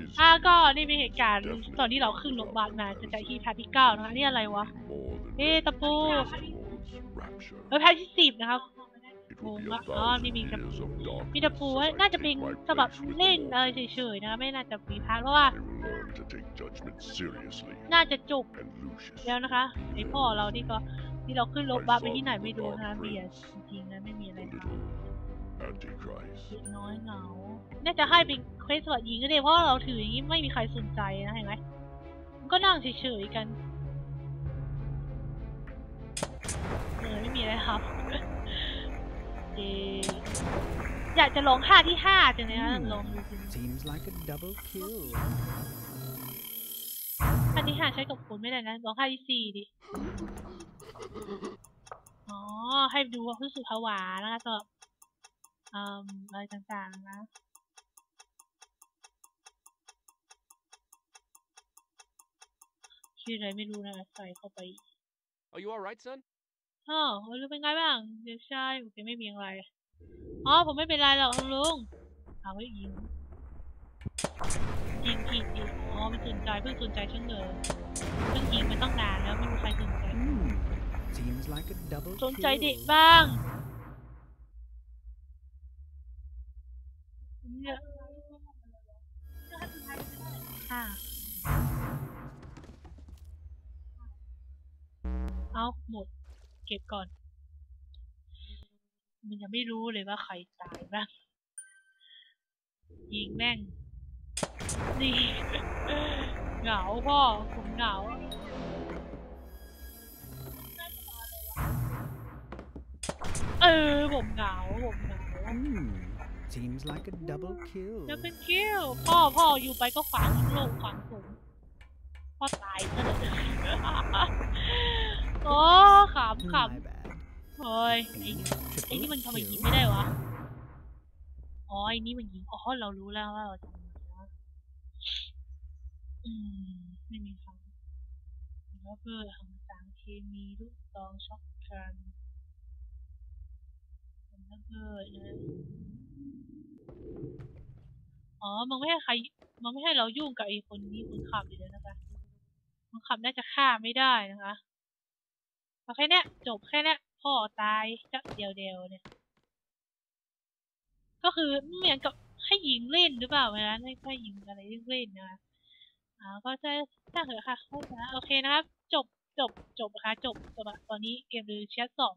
is อ่าก็นี่เป็นเหตุการณ์ตอนที่เราขึ้นรถบัสมาจะจากที่แพทที่เก้านะคะนี่อะไรวะ more than เอ๊ะตะปู Lord's rapture. เออแพทที่สิบนะครับ It will be Oh, a oh, thousand นี่มีตะ years of มี darkness ตะปูไว้ as I น่าจะเป็น take my สำหรับ place with the เล่น Lord. อะไรเฉยๆนะไม่น่าจะมีพาร์ทเพราะว่า They will learn to take judgment seriously น่าจะจบ and Lucius แล้วนะคะไอพ่อเราที่ก็ที่เราขึ้นรถบัสไปที่ไหนไม่รู้นะคะเบียร์จริงๆนะไม่มีอะไร the ทำ little Antichrist. เด็กน้อยเหงา น่าจะให้เป็น เควสสวัสดหญิงก็ได้เพราะว่าเราถืออย่างนี้ไม่มีใครสนใจนะเห็นไหมมันก็นั่งเฉยๆกันเออไม่มีอะไรครับเจอยากจะลองท่าที่ห้าจังเลยนะลองดูสิ Seems like a double kill. ท่าที่ห้าใช้กับคนไม่ได้นะลองท่าที่สี่ดิอ๋อให้ดูว่ารู้สึกผวาแล้วก็อืมอะไรต่างๆนะ ชื่ออะไรไม่รู้นะใส่เข้าไป Are you alright, son? อ๋อคุณลุงเป็นไงบ้าง เด็กชายโอเคไม่มีอะไร อ๋อ ผมไม่เป็นไรหรอกคุณลุงเอาไว้ยิงยิงผิดดิอ๋อไม่สนใจเพิ่งสนใจช่างเลยเพิ่งยิงไปตั้งนานแล้วไม่มีใครสนใจ Hmm. Seems like a double สนใจเด็ก kill. บ้างเนี่ยค่ะ เอาหมด เก็บก่อน มันยังไม่รู้เลยว่าใครตายบ้าง ยิงแม่ง นี่ เหงาพ่อ ผมเหงาเออ ผมเหงา ผมเหงา Hmm. Seems like a double kill. จะเป็นคิวพ่อพ่ออยู่ไปก็ขวางโลกขวางผมพ่อตายซะเลย โอ้ขำข My bad. ำเฮ้ยไอ้ Being ไอ้นี่มันทำไม triple ยิง kill. ไม่ได้วะอ๋อไอ้นี่มันยิงอ๋อเรารู้แล้วว่าเราทำอะไรนะอืมไม่มีคำแล้วก็ทำสารเคมีลูกซองช็อกกันแล้วก็นะอ๋อ มันไม่ให้ใคร มันไม่ให้เรายุ่งกับไอ้คนนี้คนขับเลยนะคะ คนขับน่าจะฆ่าไม่ได้นะคะ เอาแค่เนี้ย จบแค่เนี้ย พ่อตายจะเดียวเดียวเนี่ย ก็คือเหมือนกับให้ยิงเล่นหรือเปล่าเวลาให้ให้ยิงอะไรเล่นๆนะคะอ่าก็จะถ้าเหอะค่ะเข้าใจนะโอเคนะครับ จบจบจบนะคะจบจบอะตอนนี้เกมเรือเชียสอง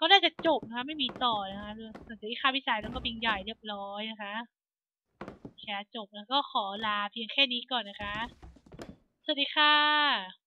ก็น่าจะจบนะคะไม่มีต่อนะคะเรื่องหลังจากที่ฆ่าพี่สายแล้วก็ปิงใหญ่เรียบร้อยนะคะแชร์จบแล้วก็ขอลาเพียงแค่นี้ก่อนนะคะ สวัสดีค่ะ